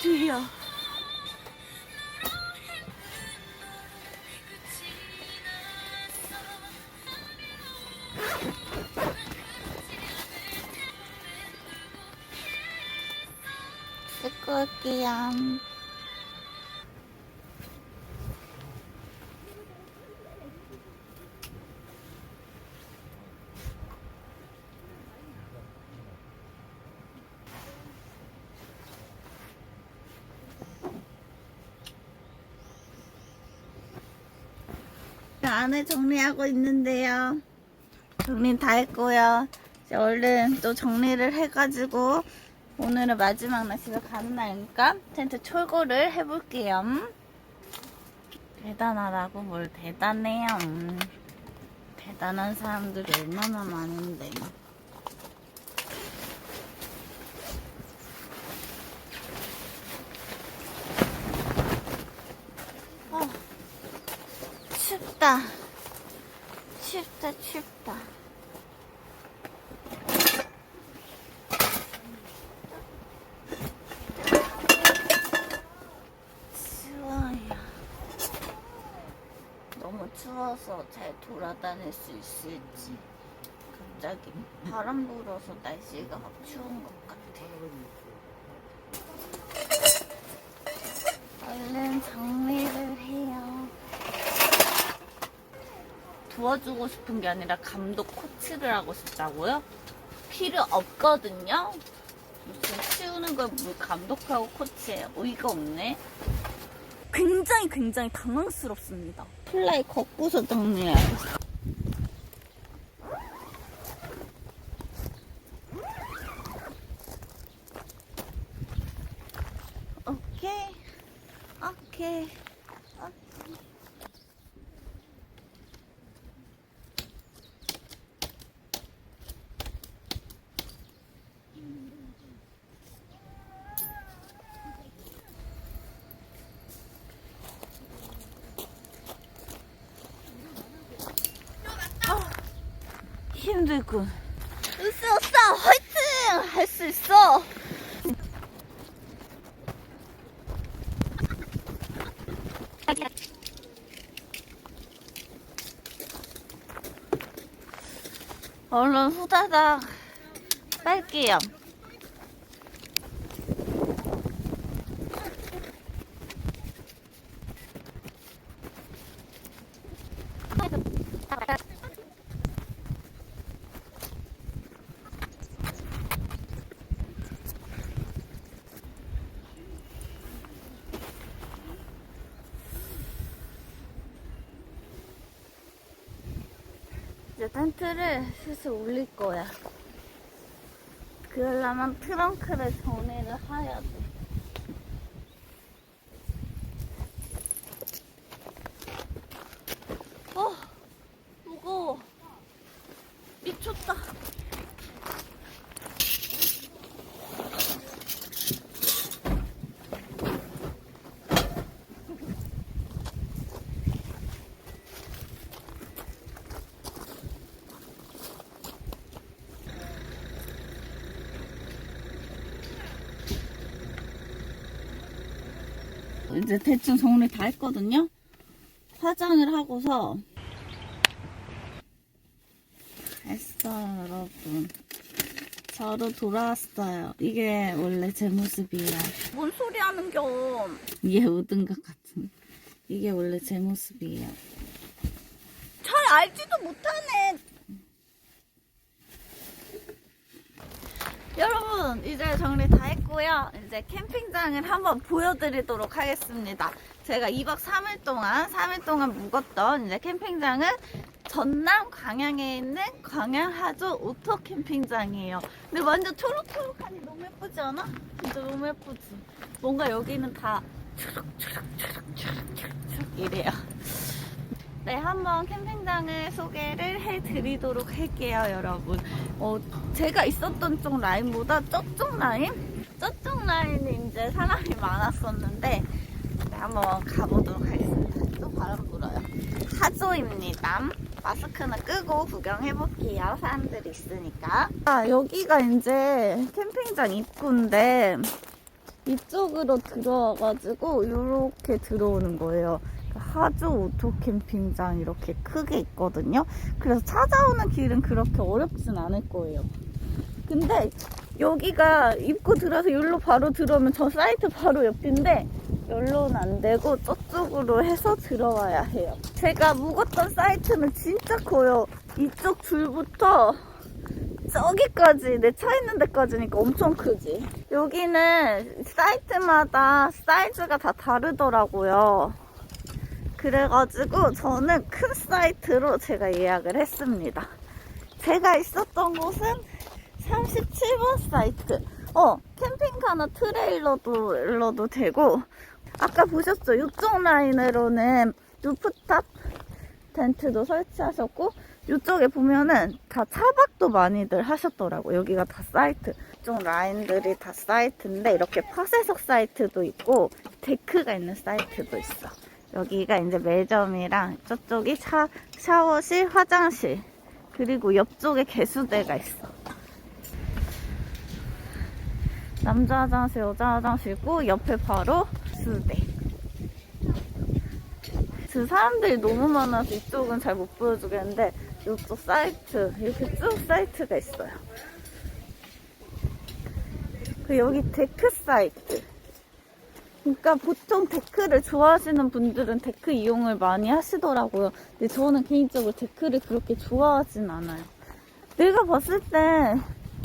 어디야? 씻고 올게요. 안에 정리하고 있는데요. 정리 다 했고요. 이제 얼른 또 정리를 해가지고 오늘은 마지막 날 집에 가는 날이니까 텐트 철거를 해볼게요. 대단하다고 뭘 대단해요. 음. 대단한 사람들이 얼마나 많은데. 어, 춥다. 춥다, 춥다. 추워요. 너무 추워서 잘 돌아다닐 수 있을지. 갑자기 바람 불어서 날씨가 확 추운 것 같아. 얼른 정리를 해요. 도와주고 싶은 게 아니라 감독 코치를 하고 싶다고요? 필요 없거든요? 무슨 치우는 걸 뭘 감독하고 코치해. 어이가 없네. 굉장히 굉장히 당황스럽습니다. 플라이 걷고서. 오케이. 오케이. 오케이. 힘들군. 으쌰, 으쌰, 화이팅! 할 수 있어! 얼른 후다닥 빨게요. 이제 텐트를 슬슬 올릴 거야. 그러려면 트렁크를 정리를 해야 돼. 어, 무거워. 미쳤다. 이제 대충 정리 다 했거든요. 화장을 하고서 했어요, 여러분. 저로 돌아왔어요. 이게 원래 제 모습이에요. 뭔 소리 하는겨? 이게 우등각 같은. 이게 원래 제 모습이에요. 잘 알지도 못하네. 여러분 이제 정리 다 했고요. 이제 캠핑장을 한번 보여드리도록 하겠습니다. 제가 2박 3일 동안 3일 동안 묵었던 이제 캠핑장은 전남 광양에 있는 광양 하조 오토 캠핑장이에요. 근데 완전 초록초록하니 너무 예쁘지 않아? 진짜 너무 예쁘지. 뭔가 여기는 다 초록초록초록초록초록 이래요. 네, 한번 캠핑장을 소개를 해드리도록 할게요, 여러분. 어, 제가 있었던 쪽 라인보다 저쪽 라인? 저쪽 라인이 이제 사람이 많았었는데, 네, 한번 가보도록 하겠습니다. 또 바람 불어요. 하조입니다. 마스크는 끄고 구경해볼게요. 사람들이 있으니까. 아, 여기가 이제 캠핑장 입구인데, 이쪽으로 들어와가지고, 이렇게 들어오는 거예요. 하주 오토 캠핑장 이렇게 크게 있거든요. 그래서 찾아오는 길은 그렇게 어렵진 않을 거예요. 근데 여기가 입구 들어서 여기로 바로 들어오면 저 사이트 바로 옆인데 여기로는 안 되고 저쪽으로 해서 들어와야 해요. 제가 묵었던 사이트는 진짜 커요. 이쪽 줄부터 저기까지 내 차 있는 데까지니까 엄청 크지. 여기는 사이트마다 사이즈가 다 다르더라고요. 그래가지고 저는 큰 사이트로 제가 예약을 했습니다. 제가 있었던 곳은 37번 사이트. 어, 캠핑카나 트레일러도 일러도 되고, 아까 보셨죠? 이쪽 라인으로는 루프탑 텐트도 설치하셨고, 이쪽에 보면은 다 차박도 많이들 하셨더라고. 여기가 다 사이트. 이쪽 라인들이 다 사이트인데, 이렇게 파쇄석 사이트도 있고, 데크가 있는 사이트도 있어. 여기가 이제 매점이랑 저쪽이 샤, 샤워실, 화장실, 그리고 옆쪽에 개수대가 있어. 남자 화장실, 여자 화장실 있고 옆에 바로 수대. 그 사람들이 너무 많아서 이쪽은 잘 못 보여주겠는데 이쪽 사이트 이렇게 쭉 사이트가 있어요. 그 여기 데크 사이트. 그러니까 보통 데크를 좋아하시는 분들은 데크 이용을 많이 하시더라고요. 근데 저는 개인적으로 데크를 그렇게 좋아하진 않아요. 내가 봤을 때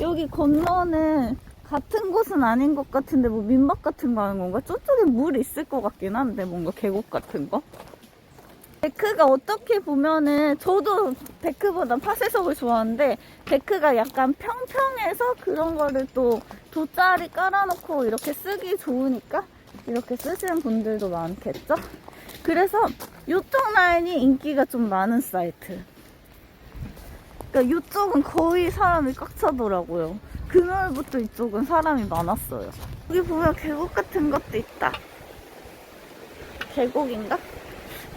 여기 건너는 같은 곳은 아닌 것 같은데 뭐 민박 같은 거 하는 건가? 저쪽에 물 있을 것 같긴 한데 뭔가 계곡 같은 거? 데크가 어떻게 보면은 저도 데크보다 파쇄석을 좋아하는데 데크가 약간 평평해서 그런 거를 또 돗자리 깔아놓고 이렇게 쓰기 좋으니까 이렇게 쓰시는 분들도 많겠죠? 그래서 이쪽 라인이 인기가 좀 많은 사이트. 그러니까 이쪽은 거의 사람이 꽉 차더라고요. 금요일부터 이쪽은 사람이 많았어요. 여기 보면 계곡 같은 것도 있다. 계곡인가?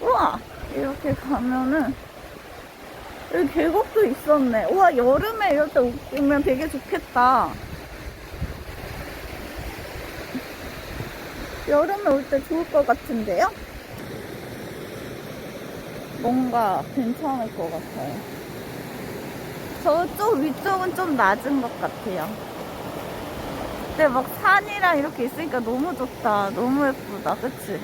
우와! 이렇게 가면은 여기 계곡도 있었네. 우와, 여름에 이럴 때 오면 되게 좋겠다. 여름에 올 때 좋을 것 같은데요? 뭔가 괜찮을 것 같아요. 저쪽 위쪽은 좀 낮은 것 같아요. 근데 막 산이랑 이렇게 있으니까 너무 좋다. 너무 예쁘다. 그치?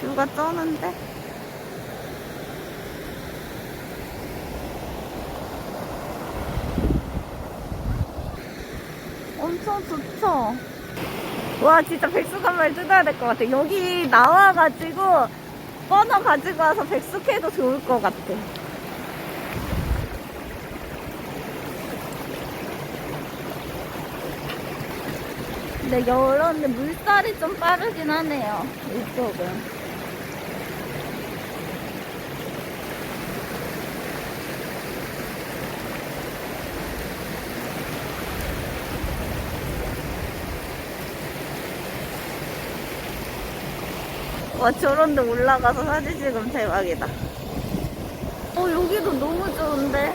뷰가 쩌는데? 엄청 좋죠? 와, 진짜 백숙한말 뜯어야 될 것 같아. 여기 나와가지고, 버너 가지고 와서 백숙해도 좋을 것 같아. 근데 여런데 물살이 좀 빠르긴 하네요. 이쪽은. 와 저런 데 올라가서 사진 찍으면 대박이다. 어 여기도 너무 좋은데?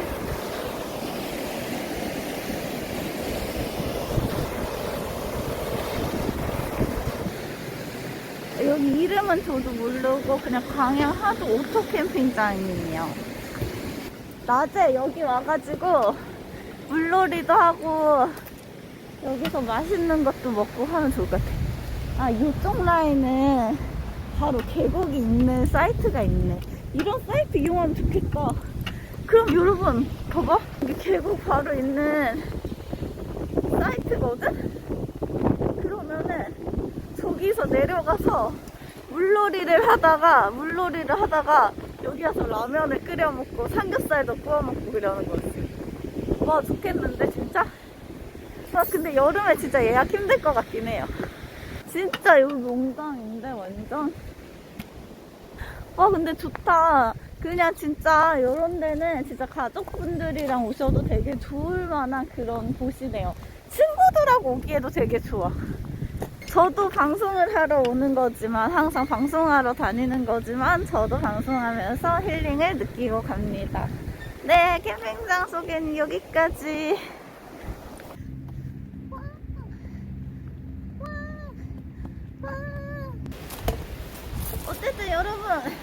여기 이름은 저도 모르고 그냥 광양 하도 오토 캠핑장이에요. 낮에 여기 와가지고 물놀이도 하고 여기서 맛있는 것도 먹고 하면 좋을 것 같아. 아 이쪽 라인은 바로 계곡이 있는 사이트가 있네. 이런 사이트 이용하면 좋겠다. 그럼 여러분, 봐봐. 여기 계곡 바로 있는 사이트거든? 그러면은 저기서 내려가서 물놀이를 하다가, 물놀이를 하다가 여기 와서 라면을 끓여 먹고 삼겹살도 구워 먹고 그러는 거지. 와, 좋겠는데, 진짜? 와, 근데 여름에 진짜 예약 힘들 것 같긴 해요. 진짜 여기 농장인데 완전 와 근데 좋다 그냥 진짜 이런 데는 진짜 가족분들이랑 오셔도 되게 좋을 만한 그런 곳이네요 친구들하고 오기에도 되게 좋아 저도 방송을 하러 오는 거지만 항상 방송하러 다니는 거지만 저도 방송하면서 힐링을 느끼고 갑니다. 네, 캠핑장 소개는 여기까지. 와, 와, 와. 어쨌든 여러분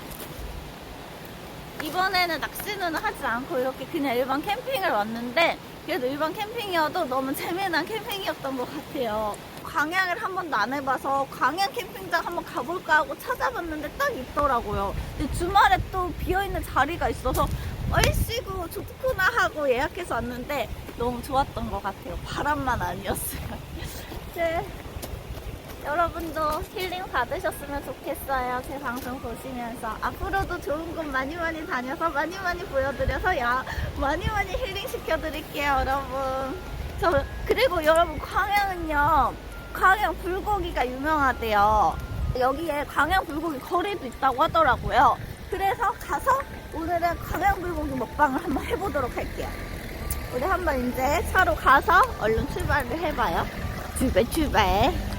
이번에는 낚시는 하지 않고 이렇게 그냥 일반 캠핑을 왔는데 그래도 일반 캠핑이어도 너무 재미난 캠핑이었던 것 같아요. 광양을 한 번도 안 해봐서 광양 캠핑장 한번 가볼까 하고 찾아봤는데 딱 있더라고요. 근데 주말에 또 비어있는 자리가 있어서 얼씨구 좋구나 하고 예약해서 왔는데 너무 좋았던 것 같아요. 바람만 아니었어요. 네. 여러분도 힐링 받으셨으면 좋겠어요. 제 방송 보시면서. 앞으로도 좋은 곳 많이 많이 다녀서 많이 많이 보여드려서 야, 많이 많이 힐링 시켜드릴게요, 여러분. 저, 그리고 여러분, 광양은요, 광양 불고기가 유명하대요. 여기에 광양 불고기 거리도 있다고 하더라고요. 그래서 가서 오늘은 광양 불고기 먹방을 한번 해보도록 할게요. 우리 한번 이제 차로 가서 얼른 출발을 해봐요. 출발, 출발.